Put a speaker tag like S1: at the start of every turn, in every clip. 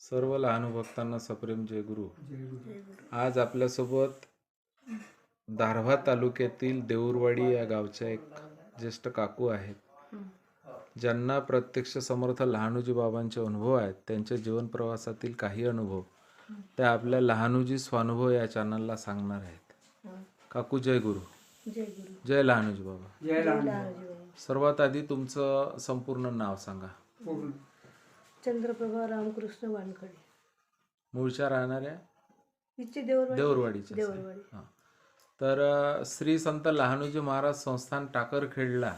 S1: सर्व लहान भक्तांना सप्रेम जय गुरु. आज आपल्यासोबत दारव्हा तालुक्यातील देऊरवाडी या गावच्या एक ज्येष्ठ काकू आहेत. ज्यांना प्रत्यक्ष समर्थ लहानूजी बाबांचे अनुभव आहेत त्यांच्या जीवन प्रवासातील काही अनुभव ते आपल्या लहानूजी स्वानुभव या चॅनलला सांगणार आहेत. काकू जय गुरु.
S2: जय गुरु.
S1: जय लहानूजी बाबा.
S3: जय
S1: सर्वात आधी तुमचं संपूर्ण नाव सांगा.
S2: चंद्रप्रभा रामकृष्ण वानखडे.
S1: मूळच्या राहणाऱ्या? देऊरवाडीच्या
S2: देवरवाडी.
S1: तर श्री संत लहानूजी महाराज संस्थान टाकरखेडला.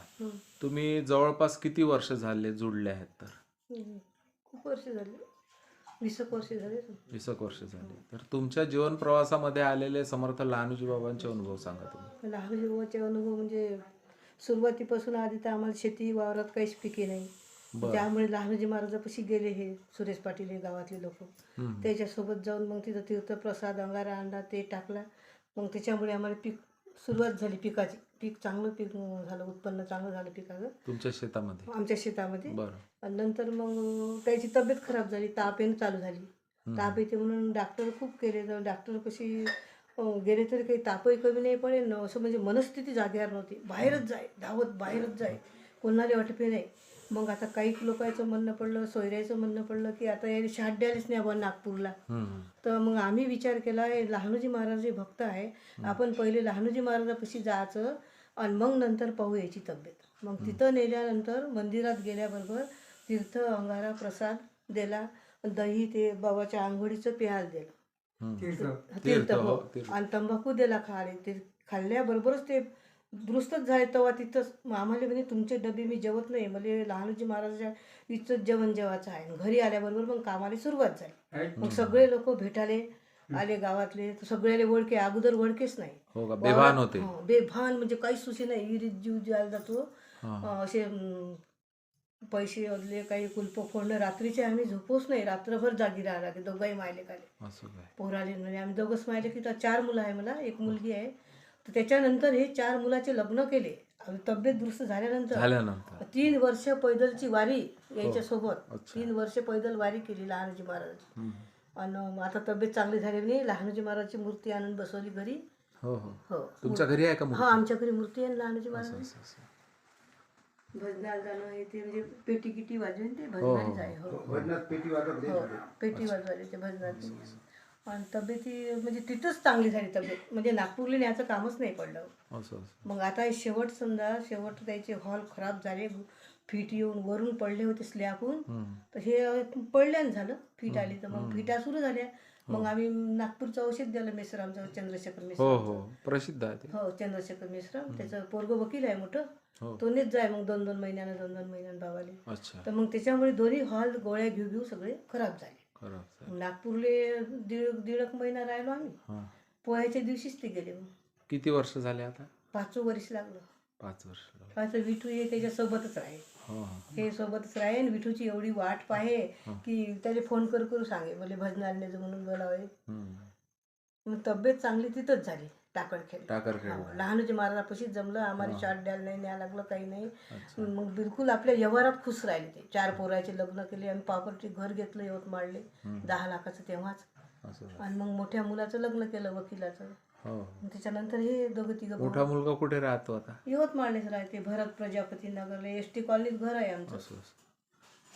S1: तुम्ही जवळपास किती वर्ष झाले जुडले आहेत तर.
S2: खूप वर्ष झाले. वीस एक वर्ष झाले
S1: वीस एक वर्ष झाले. तर तुमच्या जीवन प्रवासामध्ये आलेले समर्थ लहानूजी बाबांचे अनुभव सांगा तुम्ही.
S2: लहानजी बाबाचे अनुभव म्हणजे सुरुवातीपासून आधी तर आम्हाला शेती वावरात काहीच पिके नाही.
S1: बरं.
S2: त्यामुळे लहानजी महाराजापाशी गेले हे सुरेश पाटील हे गावातले लोक.
S1: हम्म.
S2: त्याच्यासोबत जाऊन मग तिथं तीर्थप्रसाद अंगारा आणला ते टाकला. मग त्याच्यामुळे आम्हाला पीक सुरुवात झाली पिकाची. पीक चांगलं पीक झालं उत्पन्न चांगलं झालं पिकाचं.
S1: तुमच्या शेतामध्ये?
S2: आमच्या शेतामध्ये.
S1: बरं.
S2: आणि नंतर मग त्याची तब्येत खराब झाली ताप येणं चालू झाली. ताप येते म्हणून डॉक्टर खूप केले. तर डॉक्टर कशी अं, गेले तरी काही तापही कमी नाही पडेल. न असं म्हणजे मनस्थिती जागेवर नव्हती. बाहेरच जाय धावत बाहेरच जाय. कोणाला वाटपे नाही. मग आता काही लोकांचं म्हणणं पडलं सोयऱ्याचं म्हणणं पडलं की आता याने शाट द्यायलाच नाही आपण नागपूरला. तर मग आम्ही विचार केला हे लहानूजी महाराज जे भक्त आहे. आपण पहिले लहानूजी महाराजापाशी जायचं आणि मग नंतर पाहू याची तब्येत. मग तिथं नेल्यानंतर मंदिरात गेल्याबरोबर तीर्थ अंगारा प्रसाद दिला. दही ते बाबाच्या आंघोळीचं प्याल दिलं. हो,
S1: तीर्थ.
S2: आणि तंबाखू दिला खाले. ते खाल्ल्याबरोबरच ते दुरुस्तच झाले तेव्हा तिथंच आम्हाला म्हणे तुमचे डबे मी जेवत नाही. मला लहानूजी महाराजाच्या इथंच जेवण जेवायचं आहे. घरी आल्याबरोबर मग कामाला सुरुवात झाली. मग सगळे लोक भेटाले आले गावातले. सगळ्याले ओळखे अगोदर ओळखेच नाही.
S1: हो बेभान होते.
S2: हो, बेभान म्हणजे काहीच सुशी नाही. विहिरीत जीव जायला जातो.
S1: हां.
S2: असे पैसे अदले काही कुलप फोडणं. रात्रीचे आम्ही झोपूच नाही. रात्रभर जागी राहिला की दोघंही मायले काले पोराले म्हणजे आम्ही दोघंच मायले की तर चार मुलं आहे मला. एक मुलगी आहे. तर त्याच्यानंतर हे चार मुलाचे लग्न केले. आणि तब्येत दुरुस्त झाल्यानंतर
S1: झाल्यानंतर.
S2: तीन वर्ष पैदलची वारी याच्यासोबत.
S1: हो. अच्छा.
S2: तीन वर्ष पैदल वारी केली लहानजी महाराजाची.
S1: हम्म.
S2: आणि आता तब्येत चांगली झाली नाही. लहानजी महाराजची मूर्ती आणून बसवली घरी.
S1: हो हो.
S2: हो.
S1: तुमच्या घरी आहे का मूर्ती?
S2: हा आमच्या घरी मूर्ती आहे ना लहानजी महाराज
S1: असं, असं.
S2: भजनाला जाणं हे ते म्हणजे पेटी किटी वाजवून ते भजनाला जाय हो.
S3: भजनात
S2: हो पेटी वाजवायला ते भजनाची आणि तब्येती म्हणजे तिथंच चांगली झाली तब्येत. म्हणजे नागपूरला न्यायचं कामच नाही पडलं.
S1: असं असं.
S2: मग आता हे शेवट समजा शेवट त्याचे हॉल खराब झाले फीट येऊन वरून पडले होते स्लॅबहून.
S1: हम्म.
S2: तर हे पडल्यानं झालं फीट आली तर मग फिटा सुरू झाल्या. मग आम्ही नागपूरचं औषध दिलं मिश्र आमचं चंद्रशेखर मिश्र
S1: हो हो. प्रसिद्ध आहे ते.
S2: हो चंद्रशेखर मिश्र त्याचं पोरग वकील आहे मोठं.
S1: हो.
S2: तो नेत जाय मग दोन दोन महिन्यानं दोन दोन महिन्यानं बाबाले
S1: अच्छा.
S2: तर मग त्याच्यामुळे दोन्ही हॉल गोळ्या घेऊ घेऊ सगळे खराब झाले.
S1: खरं
S2: नागपूरले दीड दीड एक महिना राहिलो आम्ही. पोह्याच्या दिवशीच ते गेले मग.
S1: किती वर्ष झाले आता?
S2: पाचवं वर्ष लागलं.
S1: पाच वर्ष.
S2: पाच विठू हे त्याच्या सोबतच राहे
S1: हो
S2: सोबतच राहे आणि विठूची एवढी वाट पाहे की त्याला फोन करू करू सांगे मला भजनाला म्हणून बोलावे. मग तब्येत चांगली तिथंच झाली. टाकळखेड
S1: टाकरखेड
S2: लहानजी महाराजापाशीच जमलं आम्हाला शाट द्यायला नाही न्याय लागलं काही नाही. मग बिलकुल आपल्या व्यवहारात खुश राहिले ते. चार पोराचे लग्न केले आणि प्रॉपर्टी घर घेतलं यवतमाळले दहा लाखाचं तेव्हाच. आणि मग मोठ्या मुलाचं लग्न केलं वकिलाचं.
S1: हो.
S2: त्याच्यानंतर हे दोघं तिघं
S1: मोठा मुलगा कुठे राहतो आता?
S2: यवतमाळलेच राहते भरत प्रजापती नगरला एस टी कॉलनीत घर आहे आमचं.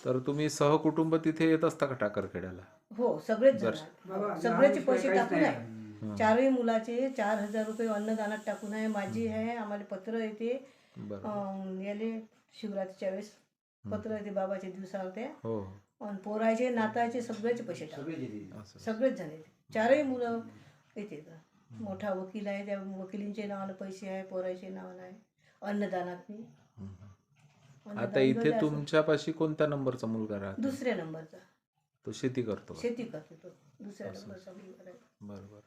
S1: तर तुम्ही सहकुटुंब तिथे येत असता का टाकरखेड्याला
S2: हो सगळेच. सगळ्याचे पैसे टाकून. आहे. चारही मुलाचे चार हजार रुपये अन्नदानात टाकून आहे. माझी आहे आम्हाला पत्र येते. याले शिवरात्रीच्या वेळेस पत्र येते बाबाच्या दिवसावर त्या
S1: हो.
S2: आणि पोराचे नाताचे सगळ्याचे पैसे.
S1: असं.
S2: सगळेच जण येते. चारही मुलं येते मोठा वकील आहे त्या वकिलींचे नावानं पैसे आहे पोराचे नावानं आहे. अन्नदानात मी.
S1: आता इथे तुमच्यापाशी कोणत्या नंबरचा मुलगा राहतो?
S2: दुसऱ्या नंबरचा.
S1: तो शेती करतो?
S2: शेती करतो तो. दुसऱ्या नंबरचा मुलगा आहे
S1: बरं बरं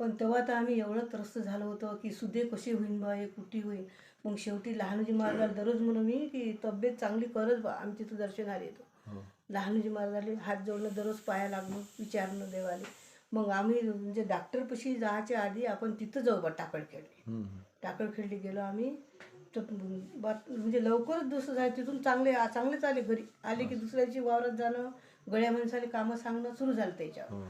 S2: पण तेव्हा तर आम्ही एवढं त्रस्त झालो होतो की सुदे कशी होईन बा हे कुठे होईन? मग शेवटी लहानजी महाराजाला दररोज म्हणून मी की तब्येत चांगली करत बा आम्ही तिथं दर्शनाला येतो.
S1: हो.
S2: लहानजी महाराजाले हात जोडणं दररोज पाया लागलो विचारणं देवाले. मग आम्ही म्हणजे डॉक्टरपाशी जायच्या आधी आपण तिथं जाऊ बा टाकळखेडले. टाकळखेडले गेलो आम्ही. तर म्हणजे लवकरच दुसरं झालं तिथून चांगले चांगलेच आले घरी. आले की दुसऱ्याची वावरात जाणं गड्या माणसाला कामं सांगणं सुरू झालं त्याच्यावर.
S1: हो.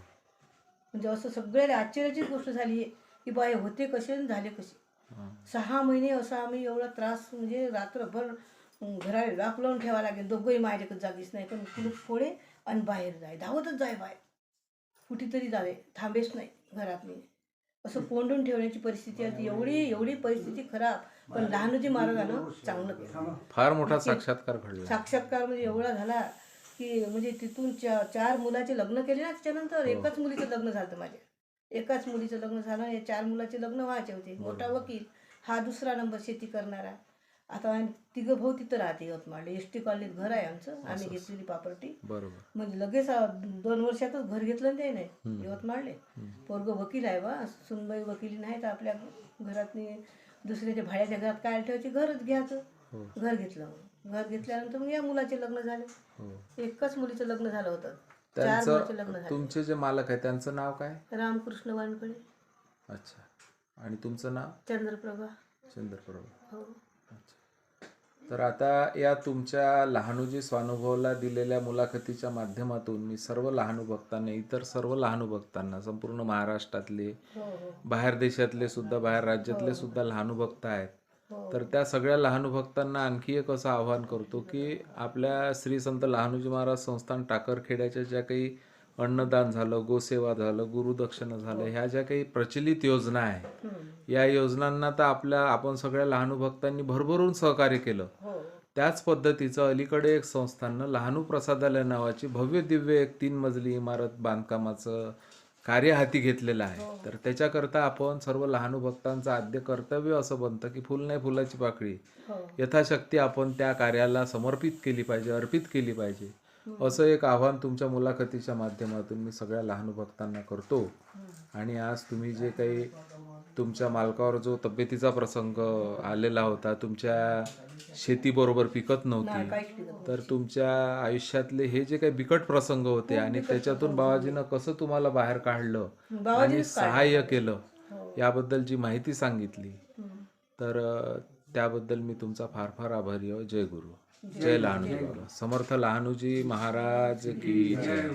S2: म्हणजे असं सगळ्याला आश्चर्याचीच गोष्ट झाली आहे की बा हे होते कसे आणि झाले कसे. सहा महिने असा आम्ही एवढा त्रास म्हणजे रात्रभर घराला लॉक लावून ठेवा लागेल. दोघंही माझ्याकडे जागीच नाही. पण कुलूप फोडे आणि बाहेर जाय. धावतच जाय बाहेर. कुठेतरी जावे. थांबेच नाही घरात मी. असं कोंडून ठेवण्याची परिस्थिती होती एवढी एवढी परिस्थिती खराब. पण लहानोजी महाराजानं चांगलं केलं
S1: फार मोठा साक्षात्कार घडला.
S2: साक्षात्कार म्हणजे एवढा झाला. की म्हणजे तिथून चा, चार मुलाचे लग्न केले ना त्याच्यानंतर एकाच मुलीचं लग्न झालं माझ्या. एकाच मुलीचं लग्न झालं आणि चार मुलाचे लग्न व्हायचे होते. मोठा वकील हा दुसरा नंबर शेती करणारा. आता तिघं भाऊ तिथं राहते यवतमाळ एस टी कॉलनीत घर आहे आमचं. आम्ही घेतलेली प्रॉपर्टी म्हणजे लगेच दोन वर्षातच घर घेतलं ना त्याने यवतमाळले. पोरग वकील आहे बा. सुनबाई वकिली नाही तर आपल्या घरात दुसऱ्याच्या भाड्याच्या घरात काय ठेवायची घरच घ्यायचं.
S1: हो.
S2: घर घेतलं. मग. घर घेतल्यानंतर मग या मुलाचे लग्न झाले.
S1: हो.
S2: एकच मुलीचं लग्न झालं होतं. चार मुलाचे लग्न
S1: त्यांचं
S2: झाले.
S1: तुमचे जे मालक आहे त्यांचं नाव काय?
S2: रामकृष्ण वानकडे
S1: अच्छा. आणि तुमचं नाव?
S2: चंद्रप्रभा.
S1: चंद्रप्रभा.
S2: हो.
S1: अच्छा. तर आता या तुमच्या लहानूजी स्वानुभवला दिलेल्या मुलाखतीच्या माध्यमातून मी सर्व लहानू भक्तांना इतर सर्व लहानू भक्तांना संपूर्ण महाराष्ट्रातले
S2: हो हो.
S1: बाहेर देशातले सुद्धा बाहेर राज्यातले सुद्धा लहानू भक्त आहेत. तर त्या सगळ्या लहानू भक्तांना आणखी एक असं आव्हान करतो की आपल्या श्री संत लहानूजी महाराज संस्थान टाकरखेड्याच्या ज्या काही अन्नदान झालं गोसेवा झालं गुरुदक्षिणा झालं ह्या ज्या काही प्रचलित योजना आहे. या योजनांना तर आपल्या आपण सगळ्या लहानू भक्तांनी भरभरून सहकार्य केलं.
S2: हो.
S1: त्याच पद्धतीचं अलीकडे एक संस्थानं लहानू प्रसादालय नावाची भव्य दिव्य एक तीन मजली इमारत बांधकामाचं कार्य हाती घेतलेलं आहे. तर त्याच्याकरता आपण सर्व लहानू भक्तांचं आद्य कर्तव्य असं बनतं की फुल नाही फुलाची पाकळी.
S2: हो.
S1: यथाशक्ती आपण त्या कार्याला समर्पित केली पाहिजे अर्पित केली पाहिजे. असं एक आव्हान तुमच्या मुलाखतीच्या माध्यमातून मी सगळ्या लहानू भक्तांना करतो. आणि आज तुम्ही जे काही तुमच्या मालकावर जो तब्येतीचा प्रसंग आलेला होता तुमच्या शेतीबरोबर पिकत नव्हती तर तुमच्या आयुष्यातले हे जे काही बिकट प्रसंग होते आणि त्याच्यातून बाबाजीनं कसं तुम्हाला बाहेर काढलं आणि सहाय्य केलं
S2: हो.
S1: याबद्दल जी माहिती सांगितली. तर त्याबद्दल मी तुमचा फार फार आभारी आहे. जय गुरु. जय लहानूजी. समर्थ लहानूजी महाराज की जय